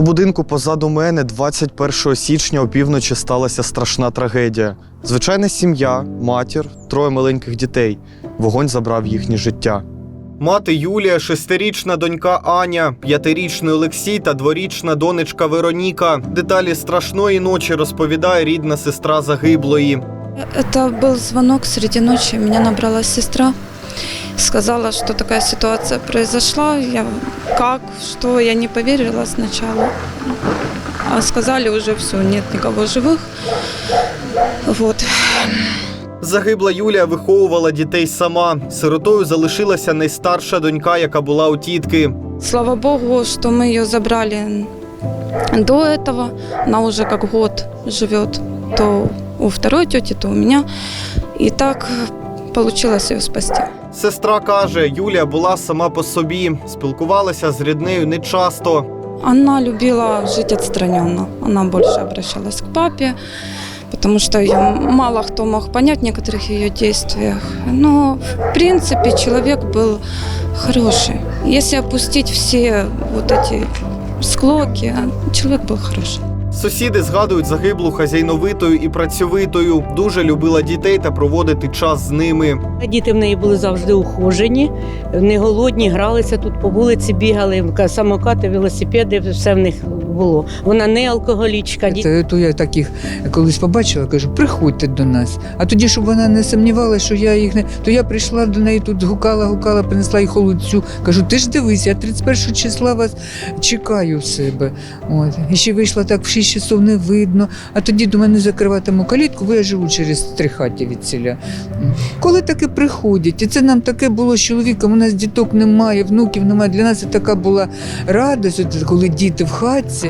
У будинку позаду мене 21 січня опівночі сталася страшна трагедія. Звичайна сім'я, матір, троє маленьких дітей. Вогонь забрав їхнє життя. Мати Юлія, шестирічна донька Аня, п'ятирічний Олексій та дворічна донечка Вероніка. Деталі страшної ночі розповідає рідна сестра загиблої. Это был звонок среди ночи. Меня набрала сестра Сказала, что такая ситуация произошла. Я как, что, я не поверила сначала. А сказали уже все, нет никого живых. Вот. Загибла Юлія виховувала дітей сама. Сиротою залишилася найстарша донька, яка була у тітки. Слава богу, что мы ее забрали до этого. Она уже как год живет то у второй тети, то у меня. И так получилось ее спасти. Сестра каже, Юлія була сама по собі, спілкувалася з ріднею нечасто. Она любила жить отстраненно. Она больше обращалась к папе, потому что ее мало кто мог понять в некоторых ее действиях. Но, в принципе, человек был хороший. Если опустить все вот эти склоки, человек был хороший. Сусіди згадують загиблу хазяйновитою і працьовитою. Дуже любила дітей та проводити час з ними. Діти в неї були завжди ухожені, не голодні, гралися тут по вулиці, бігали, самокати, велосипеди, все в них було. Вона не алкоголічка. Це, то я таких колись побачила, кажу, приходьте до нас. А тоді, щоб вона не сумнівалася, що я їх не. То я прийшла до неї тут, гукала, гукала, принесла їй холодцю. Кажу, ти ж дивись, я 31 числа вас чекаю в себе. От. І ще вийшла так в 6 часов не видно. А тоді до мене закриватиму калітку, бо я живу через три хаті від селя. Коли таке приходять, і це нам таке було з чоловіком, у нас діток немає, внуків немає. Для нас це така була радість, коли діти в хатці.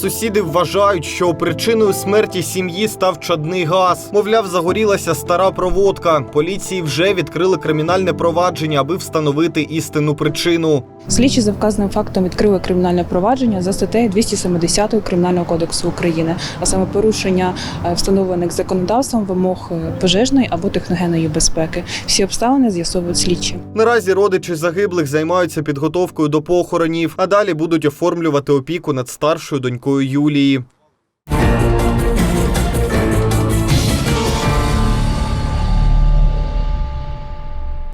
Сусіди вважають, що причиною смерті сім'ї став чадний газ. Мовляв, загорілася стара проводка. Поліції вже відкрили кримінальне провадження, аби встановити істинну причину. Слідчі за вказаним фактом відкрили кримінальне провадження за статтею 270 Кримінального кодексу України, а саме порушення е, встановлених законодавством вимог е, пожежної або техногенної безпеки. Всі обставини з'ясовують слідчі. Наразі родичі загиблих займаються підготовкою до похоронів, а далі будуть оформлювати опіку над старшою донькою Юлії.